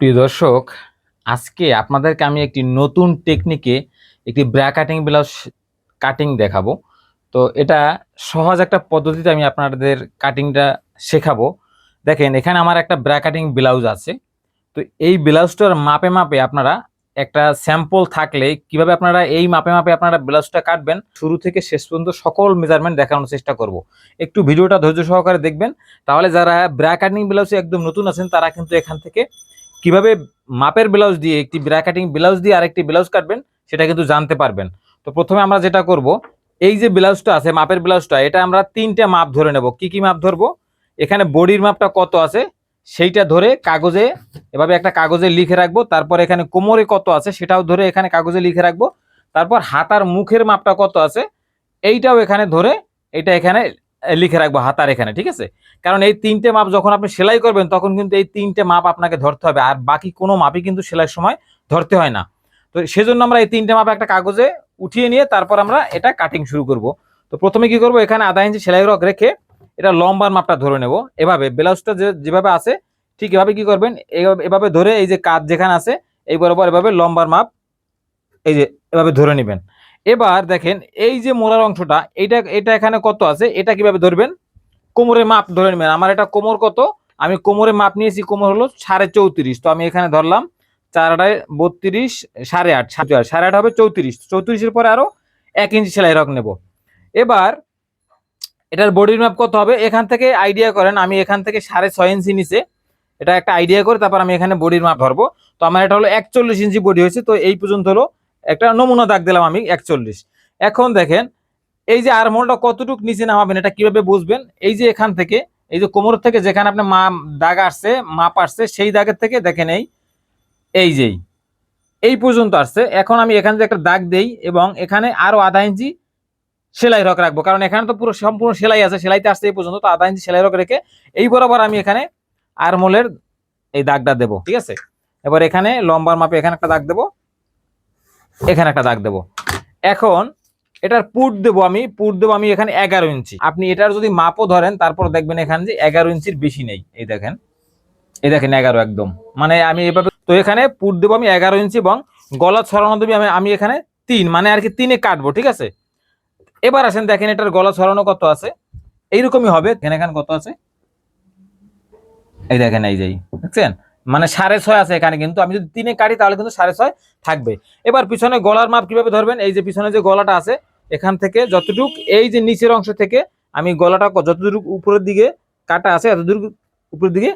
প্রিয় দর্শক, আজকে আপনাদেরকে আমি একটি নতুন টেকনিকে একটি ব্রা কাটিং ব্লাউজ কাটিং দেখাবো। তো এটা সহজ একটা পদ্ধতিতে আমি আপনাদের কাটিংটা শেখাবো। দেখেন, এখানে আমার একটা ব্রা কাটিং ব্লাউজ আছে। তো এই ব্লাউজটার মাপে মাপে আপনারা একটা স্যাম্পল থাকলে কীভাবে আপনারা এই মাপে মাপে আপনারা ব্লাউজটা কাটবেন, শুরু থেকে শেষ পর্যন্ত সকল মেজারমেন্ট দেখানোর চেষ্টা করব। একটু ভিডিওটা ধৈর্য সহকারে দেখবেন। তাহলে যারা ব্রা কাটিং ব্লাউজে একদম নতুন আছেন, তারা কিন্তু এখান থেকে কীভাবে মাপের ব্লাউজ দিয়ে, একটি ব্রা কাটিং ব্লাউজ দিয়ে আরেকটি ব্লাউজ কাটবেন, সেটা কিন্তু জানতে পারবেন। তো প্রথমে আমরা যেটা করব, এই যে ব্লাউজটা আছে, মাপের ব্লাউজটা, এটা আমরা তিনটে মাপ ধরে নেব। কি কি মাপ ধরবো? এখানে বডির মাপটা কত আছে, সেইটা ধরে কাগজে, এভাবে একটা কাগজে লিখে রাখব। তারপর এখানে কোমরে কত আছে, সেটাও ধরে এখানে কাগজে লিখে রাখব। তারপর হাতার মুখের মাপটা কত আছে, এইটাও এখানে ধরে, এটা এখানে লিখে রাখব হাতার এখানে, ঠিক আছে? কারণ এই তিনটে মাপ যখন আপনি সেলাই করবেন, তখন কিন্তু এই তিনটে মাপ আপনাকে ধরতে হবে। আর বাকি কোনো মাপই কিন্তু সেলাইয়ের সময় ধরতে হয় না। তো সেজন্য আমরা এই তিনটে মাপ একটা কাগজে উঠিয়ে নিয়ে তারপর আমরা এটা কাটিং শুরু করব। তো প্রথমে কি করব? এখানে আধা ইঞ্চি সেলাই রক রেখে এটা লম্বার মাপটা ধরে নেব। এভাবে ব্লাউজটা যে, যেভাবে আছে, ঠিক এভাবে কি করবেন? এভাবে- ধরে এই যে কাজ যেখানে আছে, এই বরাবর এভাবে লম্বার মাপ এই যে, এভাবে ধরে নেবেন। এবার দেখেন, এই যে মোড়ার অংশটা এটা এটা এখানে কত আছে? এটা কীভাবে ধরবেন? কোমরের মাপ ধরে নেবেন। আমার এটা কোমর কত? আমি কোমরের মাপ নিয়েছি, কোমর হলো সাড়ে চৌত্রিশ। তো আমি এখানে ধরলাম, চার আড়াই, বত্রিশ, সাড়ে আট সাড়ে আট সাড়ে আট হবে চৌত্রিশ। চৌত্রিশের পরে আরও এক ইঞ্চি সেলাই রক নেব। এবার এটার বডির মাপ কত হবে? এখান থেকে আইডিয়া করেন, আমি এখান থেকে সাড়ে ছয় ইঞ্চি নিচে এটা একটা আইডিয়া করে তারপর আমি এখানে বডির মাপ ধরবো। তো আমার এটা হলো একচল্লিশ ইঞ্চি বডি হয়েছে, তো এই পর্যন্ত হলো একটা নমুনা দাগ দিলাম আমি, একচল্লিশ। এখন দেখেন, এই যে আরমোলটা কতটুকু নিচে নামাবেন, এটা কীভাবে বুঝবেন? এই যে এখান থেকে, এই যে কোমর থেকে যেখানে আপনি মা, দাগ আসছে, মাপ আসছে, সেই দাগের থেকে দেখেন এই এই যেই, এই পর্যন্ত আসছে। এখন আমি এখানে যে একটা দাগ দেই এবং এখানে আরও আধা ইঞ্চি সেলাই রক রাখব, কারণ এখানে তো পুরো সম্পূর্ণ সেলাই আছে, সেলাইতে আসছে এই পর্যন্ত, তো আধা ইঞ্চি সেলাই রক রেখে এই বরাবর আমি এখানে আরমোলের এই দাগটা দেবো, ঠিক আছে? এবার এখানে লম্বার মাপে এখানে একটা দাগ দেবো এখানে একটা দাগ দেবো। এখন এটার পুট দেবো আমি, পুট দেবো আমি এখানে এগারো ইঞ্চি। আপনি এটার যদি মাপও ধরেন, তারপর দেখবেন এখানে যে এগারো ইঞ্চির বেশি নেই। এই দেখেন এই দেখেন এগারো একদম। মানে আমি এভাবে, তো এখানে পুট দেবো আমি এগারো ইঞ্চি এবং গলা ছড়ানো দেবো আমি আমি এখানে তিন মানে আর কি তিনে কাটবো, ঠিক আছে? এবার আসেন, দেখেন এটার গলা ছড়ানো কত আছে? এইরকমই হবে। এখানে এখানে কত আছে? এই দেখেন, এই যাই দেখছেন? মানে সাড়ে ছয় আছে এখানে কিন্তু। আমি যদি তিনে কাটি তাহলে কিন্তু সাড়ে ছয় থাকবে। এবার পিছনে গলার মাপ কীভাবে ধরবেন? এই যে পিছনে যে গলাটা আছে, এখান থেকে যতটুক এই যে নিচের অংশ থেকে আমি গলাটা যতটুকু উপরের দিকে কাটা আছে এতদূর উপরের দিকে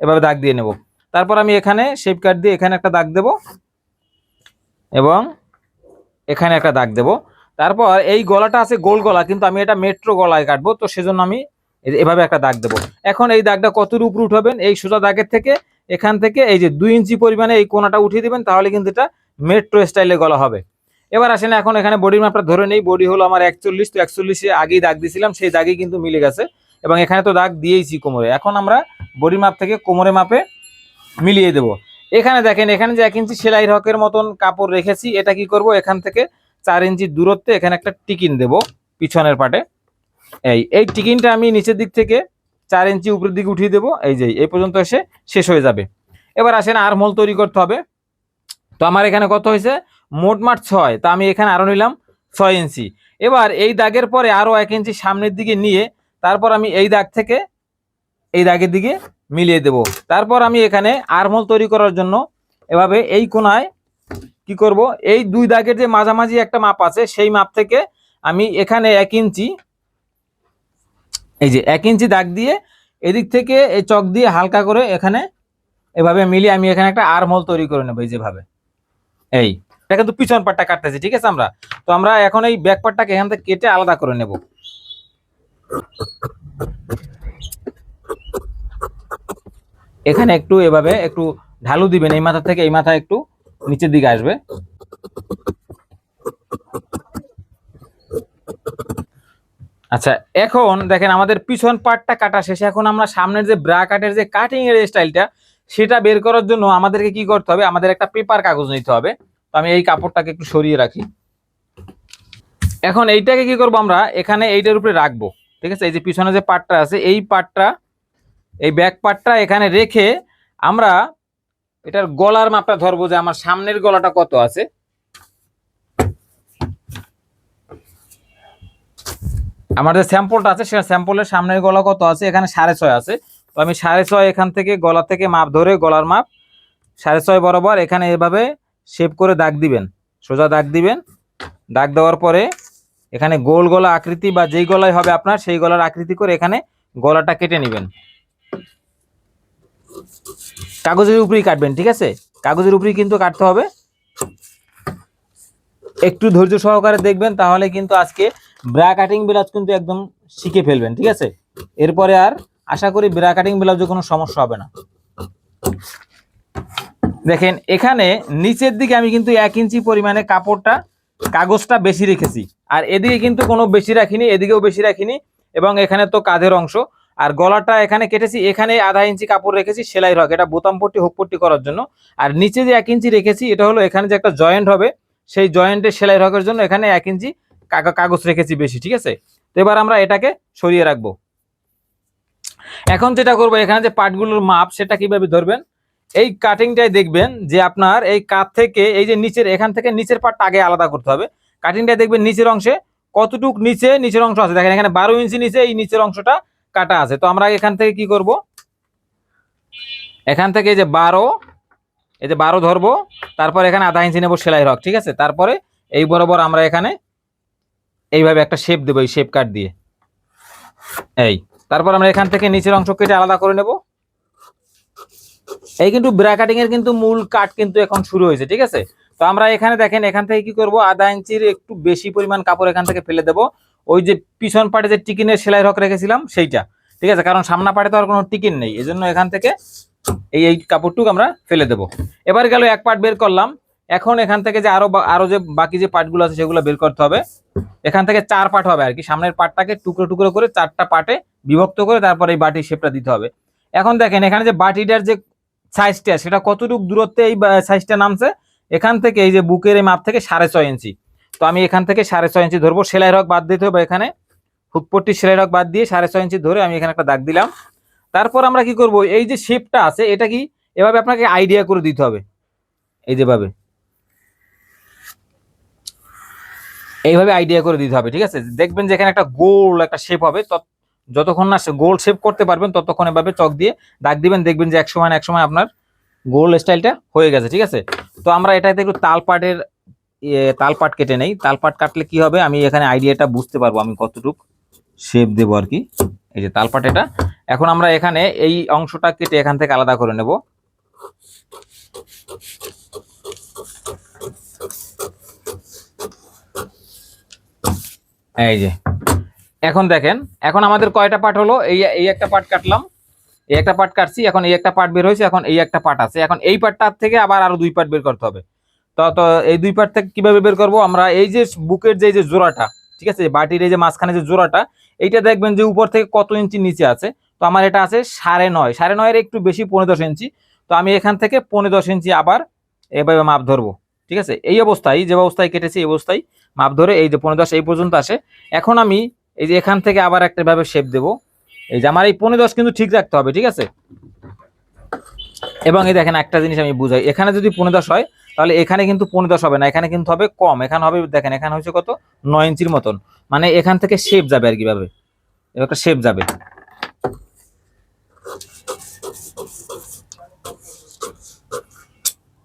এভাবে দাগ দিয়ে নেব। তারপর আমি এখানে শেপ কাট দিয়ে এখানে একটা দাগ দেব এবং এখানে একটা দাগ দেব। তারপর এই গলাটা আছে গোল গলা, কিন্তু আমি এটা মেট্রো গলায় কাটবো, তো সেজন্য আমি এভাবে একটা দাগ দেবো। এখন এই দাগটা কতটুকু উপরে উঠাবেন? এই সোজা দাগের থেকে এখান থেকে এই যে দুই ইঞ্চি পরিমাণে এই কোনাটা উঠিয়ে দিবেন, তাহলে কিন্তু এটা মেট্রো স্টাইলে গলা হবে। এবার আসেন, এখন এখানে বডির মাপটা ধরে নেই। বডি হলো আমার একচল্লিশ, তো একচল্লিশে আগেই দাগ দিয়েছিলাম, সেই দাগই কিন্তু মিলে গেছে। এবং এখানে তো দাগ দিয়েইছি কোমরে। এখন আমরা বডি মাপ থেকে কোমরে মাপে মিলিয়ে দেব। এখানে দেখেন, এখানে যে এক ইঞ্চি সেলাই হকের মতন কাপড় রেখেছি, এটা কি করব? এখান থেকে চার ইঞ্চি দূরত্বে এখানে একটা টিকিন দেব, পিছনের পাটে। এই এই টিকিনটা আমি নিচের দিক থেকে চার ইঞ্চি উপরের দিকে উঠিয়ে দেবো। এই যে, এই পর্যন্ত এসে শেষ হয়ে যাবে। এবার আসেন আরমোল তৈরি করতে হবে। তো আমার এখানে কত হয়েছে? মোটমাট ছয়। তা আমি এখানে আরও নিলাম ছয় ইঞ্চি। এবার এই দাগের পরে আরও এক ইঞ্চি সামনের দিকে নিয়ে তারপর আমি এই দাগ থেকে এই দাগের দিকে মিলিয়ে দেব। তারপর আমি এখানে আরমোল তৈরি করার জন্য এভাবে এই কোনায় কি করব? এই দুই দাগের যে মাঝামাঝি একটা মাপ আছে, সেই মাপ থেকে আমি এখানে এক ইঞ্চি এই যে এক ইঞ্চি দাগ দিয়ে এদিক থেকে এই চক দিয়ে হালকা করে এখানে এভাবে মিলিয়ে আমি এখানে একটা আর্মহোল তৈরি করে নেব এই যেভাবে। এই, এটা কিন্তু পিছন পাটটা কাটতেছি, ঠিক আছে আমরা? তো আমরা এখন এই ব্যাক পাটটাকে এখান থেকে কেটে আলাদা করে নেব। এখানে একটু এভাবে একটু ঢালু দিবেন, এই মাথা থেকে এই মাথা একটু নিচের দিকে আসবে। আচ্ছা এখন দেখেন আমাদের পিছন পার্টটা কাটা শেষে। এখন আমরা সামনের যে ব্রা কাটের যে কাটিং এর স্টাইলটা সেটা বের করার জন্য আমাদেরকে কি করতে হবে? আমাদের একটা পেপার কাগজ নিতে হবে। তো আমি এই কাপড়টাকে একটু সরিয়ে রাখি। এখন এইটাকে কি করব আমরা? এখানে এইটার উপরে রাখব। ঠিক আছে? এই যে পিছনে যে পার্টটা আছে, এই পার্টটা এই ব্যাক পার্টটা এখানে রেখে আমরা এটার গলার মাপটা ধরবো যে আমার সামনের গলাটা কত আছে। আমার যে স্যাম্পলটা আছে, সেটা স্যাম্পলের সামনের গলা কত আছে? এখানে সাড়ে ছয় আছে। তো আমি সাড়ে ছয় এখান থেকে গলা থেকে মাপ ধরে গলার মাপ সাড়ে ছয় বরাবর এখানে এভাবে শেপ করে দাগ দিবেন। সোজা দাগ দিবেন। দাগ দেওয়ার পরে এখানে গোল গলা আকৃতি বা যেই গলায় হবে আপনার, সেই গলার আকৃতি করে এখানে গলাটা কেটে নেবেন। কাগজের উপরেই কাটবেন, ঠিক আছে? কাগজের উপরেই কিন্তু কাটতে হবে। একটু ধৈর্য সহকারে দেখবেন, তাহলে কিন্তু আজকে ব্রা কাটিং ব্লাউজ কিন্তু একদম শিখে ফেলবেন, ঠিক আছে? এরপরে আর আশা করি ব্রা কাটিং ব্লাউজে কোনো সমস্যা হবে না। দেখেন, এখানে নিচের দিকে আমি কিন্তু এক ইঞ্চি পরিমাণে কাপড়টা, কাগজটা বেশি রেখেছি। আর এদিকে কিন্তু কোনো বেশি রাখিনি, এদিকেও বেশি রাখিনি, এবং এখানে তো কাঁধের অংশ। আর গলাটা এখানে কেটেছি, এখানে আধা ইঞ্চি কাপড় রেখেছি, সেলাই রক, এটা বোতাম পট্টি, হুক পট্টি করার জন্য। আর নিচে যে এক ইঞ্চি রেখেছি, এটা হলো এখানে যে একটা জয়েন্ট হবে, সেই জয়েন্টের সেলাই রকের জন্য এখানে এক ইঞ্চি কাগজ রেখেছি বেশি, ঠিক আছে? তো এবার আমরা এটাকে সরিয়ে রাখব। এখন যেটা করব এখানে যে পার্টগুলোর মাপ, সেটা কীভাবে ধরবেন? এই কাটিংটাই দেখবেন যে আপনার এই কাঠ থেকে এই যে নিচের, এখান থেকে নিচের পার্টটা আগে আলাদা করতে হবে। কাটিংটাই দেখবেন নিচের অংশে কতটুক নিচে নিচের অংশ আছে। দেখেন এখানে বারো ইঞ্চি নিচে এই নিচের অংশটা কাটা আছে। তো আমরা এখান থেকে কি করব? এখান থেকে এই যে বারো, এই যে বারো ধরবো। তারপর এখানে আধা ইঞ্চি নেব সেলাই রক, ঠিক আছে? তারপরে এই বরাবর আমরা এখানে এইভাবে একটা শেপ দেবো, এই শেপ কাট দিয়ে। এই, তারপর আমরা এখান থেকে নিচের অংশ কেটে আলাদা করে নেব। এই কিন্তু ব্র্যাকেটিং এর কিন্তু মূল কাট কিন্তু এখন শুরু হয়েছে, ঠিক আছে? তো আমরা এখানে দেখেন, এখান থেকে কি করব? আধা ইঞ্চির একটু বেশি পরিমাণ কাপড় এখান থেকে ফেলে দেব। ওই যে পিছন পাটে যে টিকিনের সেলাই রক রেখেছিলাম, সেইটা, ঠিক আছে? কারণ সামনা পাটে তো আর কোনো টিকিন নেই, এজন্য এখান থেকে এই এই কাপড়টুকু আমরা ফেলে দেব। এবার গেল এক পার্ট বের করলাম। এখন এখান থেকে যে আরও আরও যে বাকি যে পার্টগুলো আছে সেগুলো বের করতে হবে। এখান থেকে চার পার্ট হবে আর কি। সামনের পার্টটাকে টুকরো টুকরো করে চারটা পার্টে বিভক্ত করে তারপর এই বাটির শেপটা দিতে হবে। এখন দেখেন, এখানে যে বাটিটার যে সাইজটা সেটা কতটুকু দূরত্বে এই সাইজটা নামছে? এখান থেকে এই যে বুকের এই মাপ থেকে সাড়ে ছয় ইঞ্চি। তো আমি এখান থেকে সাড়ে ছয় ইঞ্চি ধরবো। সেলাই রক বাদ দিতে হবে এখানে। হুকপট্টি সেলাই রক বাদ দিয়ে সাড়ে ছয় ইঞ্চি ধরে আমি এখানে একটা দাগ দিলাম। তারপর আমরা কি করব? এই যে শেপটা আছে, এটা কি এভাবে আপনাকে আইডিয়া করে দিতে হবে? এই যেভাবে। এইভাবে আইডিয়া করে দিতে হবে, ঠিক আছে? দেখবেন যে এখানে একটা গোল একটা শেপ হবে যতক্ষণ না গোল শেপ করতে পারবেন, ততক্ষণ এভাবে চক দিয়ে দাগ দিবেন, দেখবেন যে এক সময় এক সময় আপনার গোল স্টাইলটা হয়ে গেছে, ঠিক আছে? তো আমরা এটাতে একটু তালপাটের তালপাট কেটে নেই। তালপাট কাটলে কি হবে? আমি এখানে আইডিয়াটা বুঝতে পারব, আমি কতটুক শেপ দেবো আর কি। এই যে তালপাট এটা। এখন আমরা এখানে এই অংশটা কেটে এখান থেকে আলাদা করে নেব। এই যে। এখন দেখেন, এখন আমাদের কয়টা পার্ট হলো? এই এই একটা পার্ট কাটলাম, এই একটা পার্ট কাটছি, এখন এই একটা পার্ট বের হয়েছে, এখন এই একটা পার্ট আছে। এখন এই পার্টটার থেকে আবার আরও দুই পার্ট বের করতে হবে। তো তো এই দুই পার্ট থেকে কীভাবে বের করব? আমরা এই যে বুকের যে যে জোড়াটা, ঠিক আছে বাটির এই যে মাঝখানে যে জোড়াটা, এইটা দেখবেন যে উপর থেকে কত ইঞ্চি নিচে আছে। তো আমার এটা আছে সাড়ে নয়। সাড়ে নয়ের একটু বেশি পনেরো দশ ইঞ্চি। তো আমি এখান থেকে পনেরো দশ ইঞ্চি আবার এভাবে মাপ ধরবো। ঠিক আছে? এই অবস্থায়, যে অবস্থায় কেটেছি, এই অবস্থায় মাপ ধরে এই যে পনেরো দশ এই পর্যন্ত আসে। এখন আমি এই যে এখান থেকে আবার একটা ভাবে শেপ দেবো। এই যে আমার এই পনেরো দশ কিন্তু ঠিক রাখতে হবে, ঠিক আছে? এবং এই দেখেন একটা জিনিস আমি বুঝাই। এখানে যদি পনেরো দশ হয়, তাহলে এখানে কিন্তু পনেরো দশ হবে না। এখানে কিন্তু হবে কম। এখানে হবে, দেখেন, এখানে হচ্ছে কত? নয় ইঞ্চির মতন। মানে এখান থেকে শেপ যাবে আর কি ভাবে? এবার একটা শেপ যাবে।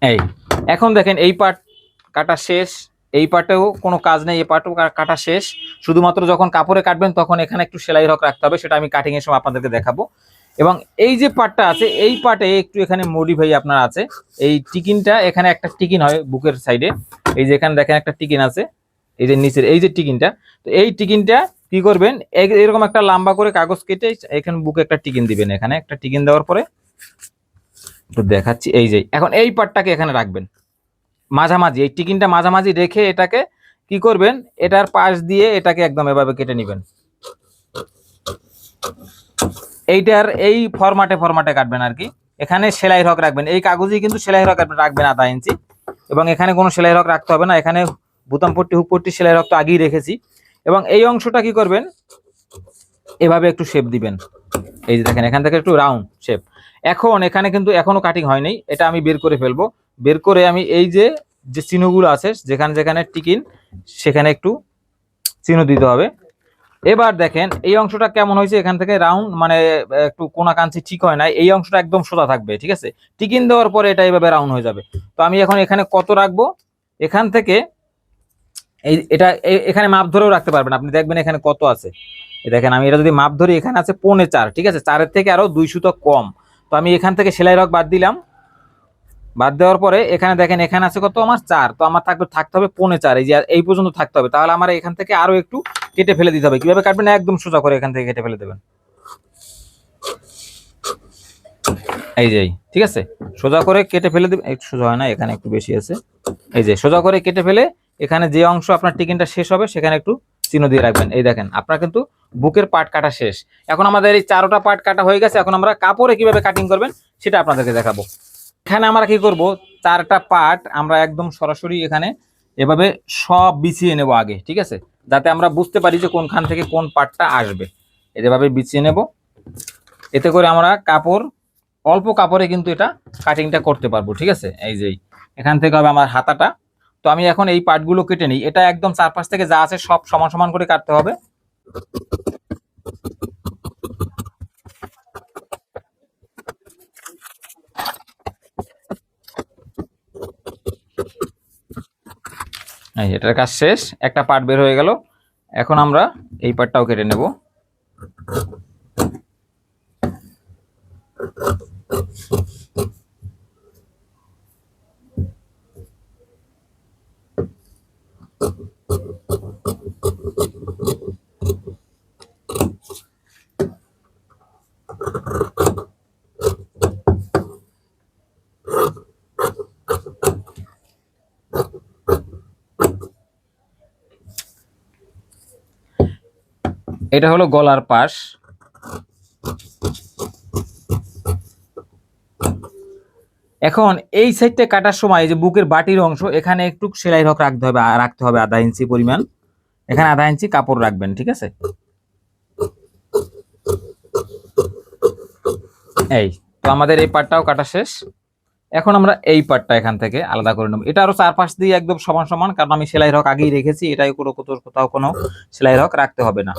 এই। এখন দেখেন এই পার্ট কাটা শেষ, এই পার্টেও কোনো কাজ নেই, এই পার্টও কাটা শেষ। শুধুমাত্র যখন কাপড়ে কাটবেন তখন এখানে একটু সেলাই রক রাখতে হবে, সেটা আমি কাটিং এর সময় আপনাদেরকে দেখাবো। এবং এই যে পার্টটা আছে, এই পার্টে একটু এখানে মডিফাই আপনার আছে। এই টিকিনটা এখানে একটা টিকিন হয় বুকের সাইডে এই যে এখানে দেখেন একটা টিকিন আছে, এই যে নিচের, এই যে টিকিনটা। তো এই টিকিনটা কি করবেন এরকম একটা লম্বা করে কাগজ কেটে এখানে বুকে একটা টিকিন দিবেন এখানে। একটা টিকিন দেওয়ার পরে একটু দেখাচ্ছি, এই যে, এখন এই পার্টটাকে এখানে রাখবেন। মাঝামাঝি, এই টিকিনটা মাঝামাঝি রেখে এটাকে কি করবেন, এটার পাশ দিয়ে এটাকে একদম এভাবে কেটে নেবেন। এইটার, এই ফরম্যাটে ফরম্যাটে কাটবেন আর কি। এখানে সেলাই রক রাখবেন। এই কাগজেই কিন্তু সেলাই আপনি রাখবেন আধা ইঞ্চি। এবং এখানে কোনো সেলাই রক রাখতে হবে না। এখানে বুতাম পট্টি, হুক পট্টি, সেলাই রক তো আগেই রেখেছি। এবং এই অংশটা কি করবেন, এভাবে একটু শেপ দিবেন। এই যে দেখেন, এখান থেকে একটু রাউন্ড শেপ এখন এখানে কিন্তু এখনও কাটিং হয়নি, এটা আমি বের করে ফেলব। বের করে আমি এই যে যে চিহ্নগুলো আছে, যেখানে যেখানে টিকিন সেখানে একটু চিহ্ন দিতে হবে। এবার দেখেন, এই অংশটা কেমন হয়েছে এখান থেকে রাউন্ড মানে একটু কোনা কাঞ্চি ঠিক হয় না এই অংশটা একদম সোজা থাকবে, ঠিক আছে? টিকিন দেওয়ার পরে এটা এইভাবে রাউন্ড হয়ে যাবে। তো আমি এখন এখানে কত রাখব? এখান থেকে, এই, এটা এখানে মাপ ধরেও রাখতে পারবেন। আপনি দেখবেন এখানে কত আছে। দেখেন, আমি এটা যদি মাপ ধরি, এখানে আছে পৌনে চার, ঠিক আছে? চারের থেকে আরও দুই সুতো কম। তো আমি এখান থেকে সেলাই রক বাদ দিলাম। বাদ দেওয়ার পরে এখানে দেখেন, এখানে আছে কত? আমার চার। তো আমার থাকবে, থাকতে হবে পৌনে চার। এই যে এই পর্যন্ত থাকতে হবে। তাহলে আমার এখান থেকে আরও একটু কেটে ফেলে দিতে হবে। কীভাবে কাটবেন? একদম সোজা করে এখান থেকে কেটে ফেলে দেবেন। এই যে ঠিক আছে? সোজা করে কেটে ফেলে দিবেন। একটু সোজা হয় না, এখানে একটু বেশি আছে। এই যে, সোজা করে কেটে ফেলে এখানে যে অংশ আপনার টিকিনটা শেষ হবে, সেখানে একটু চিহ্ন দিয়ে রাখবেন। এই দেখেন, আপনার কিন্তু বুকের পার্ট কাটা শেষ। এখন আমাদের এই চারোটা পার্ট কাটা হয়ে গেছে, এখন আমরা কাপড়ে কীভাবে কাটিং করবেন সেটা আপনাদেরকে দেখাবো। এখানে আমরা কি করব? চারটা পার্ট আমরা একদম সরাসরি এখানে এভাবে সব বিছিয়ে নেব আগে, ঠিক আছে? যাতে আমরা বুঝতে পারি যে কোনখান থেকে কোন পার্টটা আসবে। এভাবে বিছিয়ে নেব। এতে করে আমরা কাপড়, অল্প কাপড়ে কিন্তু এটা কাটিংটা করতে পারব, ঠিক আছে? এই যে, এখান থেকে হবে আমার হাতাটা। তো আমি এখন এই পার্টগুলো কেটে নিই। এটা একদম চারপাশ থেকে যা আছে সব সমান সমান করে কাটতে হবে। এটার কাজ শেষ। একটা পার্ট বের হয়ে গেল। এখন আমরা এই পার্টটাও কেটে নেব। এটা হলো গলার পাশ। এখন এই সাইডটা কাটার সময় যে বুকের বাটির অংশ, এখানে একটু সেলাই রক রাখতে হবে রাখতে হবে আধা ইঞ্চি পরিমাণ। এখানে আধা ইঞ্চি কাপড় রাখবেন, ঠিক আছে? এই, তো আমাদের এই পার্টটাও কাটা শেষ। এখন আমরা এই পার্টটা এখান থেকে আলাদা করে নেব। এটা আরও চারপাশ দিয়ে একদম সমান সমান, কারণ আমি সেলাই রক আগেই রেখেছি, এটাই কোনো কোথাও কোনো সেলাই রক রাখতে হবে না।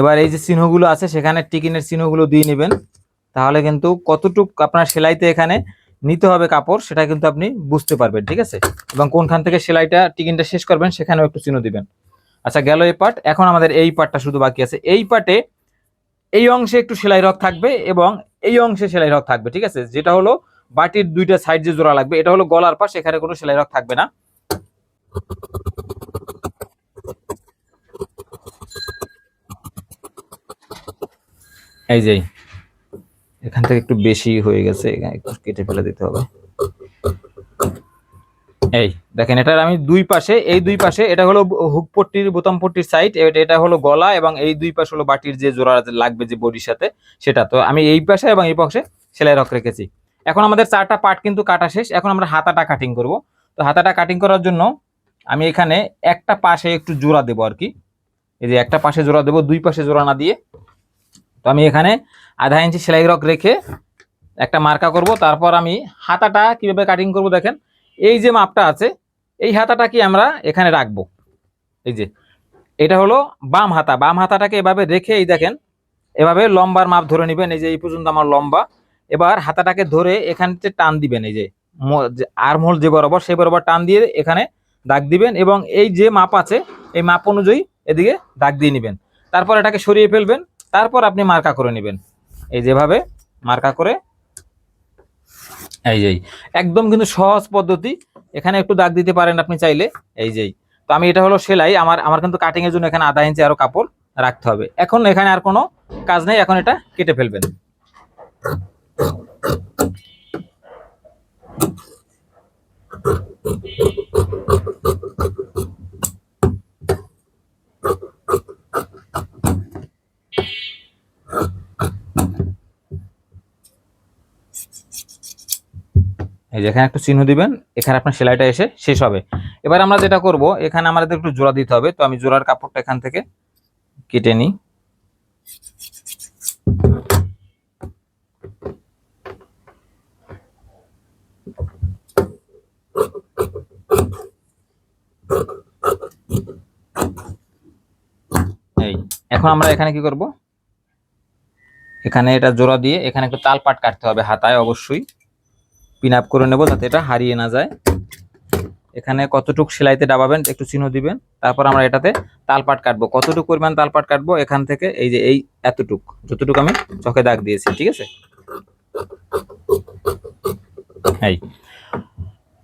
এবার এই যে চিহ্নগুলো আছে, সেখানে টিকিনের চিহ্নগুলো দিয়ে নেবেন। তাহলে কিন্তু কতটুক আপনার সেলাইতে এখানে নিতে হবে কাপড়, সেটা কিন্তু আপনি বুঝতে পারবেন, ঠিক আছে? এবং কোনখান থেকে সেলাইটা, টিকিনটা শেষ করবেন, সেখানেও একটু চিহ্ন দিবেন। আচ্ছা গেল এই পার্ট। এখন আমাদের এই পার্টটা শুধু বাকি আছে। এই পার্টে এই অংশে একটু সেলাই রক থাকবে এবং এই অংশে সেলাই রক থাকবে, ঠিক আছে? যেটা হলো বাটির দুইটা সাইড যে জোড়া লাগবে। এটা হলো গলার পাশ, এখানে কোনো সেলাই রক থাকবে না। এই যে, এখান থেকে একটু বেশি হয়ে গেছে একটু কেটে ফেলে দিতে হবে। এই, দেখেন, এটার আমি দুই পাশে, এই দুই পাশে, এটা হলো হুক পট্টির, বোতাম পট্টির সাইড এটা হলো গলা এবং এই দুই পাশে হলো বাটির যে জোড়া লাগবে যে বডির সাথে, সেটা। তো আমি এই পাশে এবং এই পাশে সেলাই রক রেখেছি। এখন আমাদের চারটা পার্ট কিন্তু কাটা শেষ। এখন আমরা হাতাটা কাটিং করব। তো হাতাটা কাটিং করার জন্য আমি এখানে একটা পাশে একটু জোড়া দেবো আর কি। এই যে একটা পাশে জোড়া দেবো, দুই পাশে জোড়া না দিয়ে। তো আমি এখানে আধা ইঞ্চি সেলাই রক রেখে একটা মার্কা করব। তারপর আমি হাতাটা কীভাবে কাটিং করব দেখেন। এই যে মাপটা আছে, এই হাতাটা কি আমরা এখানে রাখব। এই যে, এটা হলো বাম হাতা। বাম হাতাটাকে এভাবে রেখে এই দেখেন, এভাবে লম্বার মাপ ধরে নেবেন। এই যে এই পর্যন্ত আমার লম্বা। এবার হাতাটাকে ধরে এখানে টান দিবেন, এই যে আর্মহোল যে বরাবর, সেই বরাবর টান দিয়ে এখানে দাগ দিবেন এবং এই যে মাপ আছে, এই মাপ অনুযায়ী এদিকে দাগ দিয়ে নেবেন। তারপর এটাকে সরিয়ে ফেলবেন, তারপর আপনি মার্কা করে নেবেন। এই যেভাবে মার্কা করে, এই যেই। একদম কিন্তু সহজ পদ্ধতি, এখানে একটু দাগ দিতে পারেন আপনি চাইলে, এই যেই। তো আমি এটা হলো সেলাই, আমার আমার কিন্তু কাটিং এর জন্য এখানে আধা ইঞ্চি আরও কাপড় রাখতে হবে। এখন এখানে আর কোনো কাজ নেই, এখন এটা কেটে ফেলবেন। এই একটু চিহ্ন দিবেন, এখানে আপনার সেলাইটা এসে শেষ হবে। এবার আমরা যেটা করব, এখানে আমাদের একটু জোড়া দিতে হবে। তো আমি জোড়ার কাপড়টা এখান থেকে কেটে নিই এই এখন আমরা এখানে কি করব? এখানে এটা জোড়া দিয়ে এখানে একটু তাল পাট কাটতে হবে হাতায় অবশ্যই। পিন আপ করে নেব যাতে এটা হারিয়ে না যায়। এখানে কতটুক সেলাইতে ডাবাবেন একটু চিহ্ন দিবেন। তারপর আমরা এটাতে তালপাট কাটবো। কতটুকু পরিমাণ তালপাট কাটবো? এখান থেকে এই যে এই এতটুক। যতটুকু আমি চোখে দাগ দিয়েছি, ঠিক আছে? এই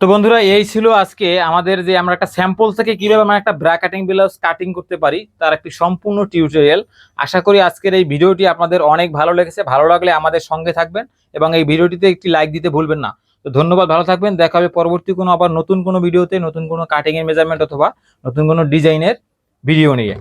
তো বন্ধুরা, এই ছিল আজকে আমাদের যে আমরা একটা স্যাম্পল থেকে কীভাবে আমরা একটা ব্রা কাটিং ব্লাউজ কাটিং করতে পারি, তার একটি সম্পূর্ণ টিউটোরিয়াল আশা করি আজকের এই ভিডিওটি আপনাদের অনেক ভালো লেগেছে। ভালো লাগলে আমাদের সঙ্গে থাকবেন এবং এই ভিডিওটিতে একটি লাইক দিতে ভুলবেন না। তো ধন্যবাদ, ভালো থাকবেন। দেখা হবে পরবর্তী কোনো আবার নতুন কোনো ভিডিওতে, নতুন কোনো কাটিং এর মেজারমেন্ট অথবা নতুন কোনো ডিজাইনের ভিডিও নিয়ে।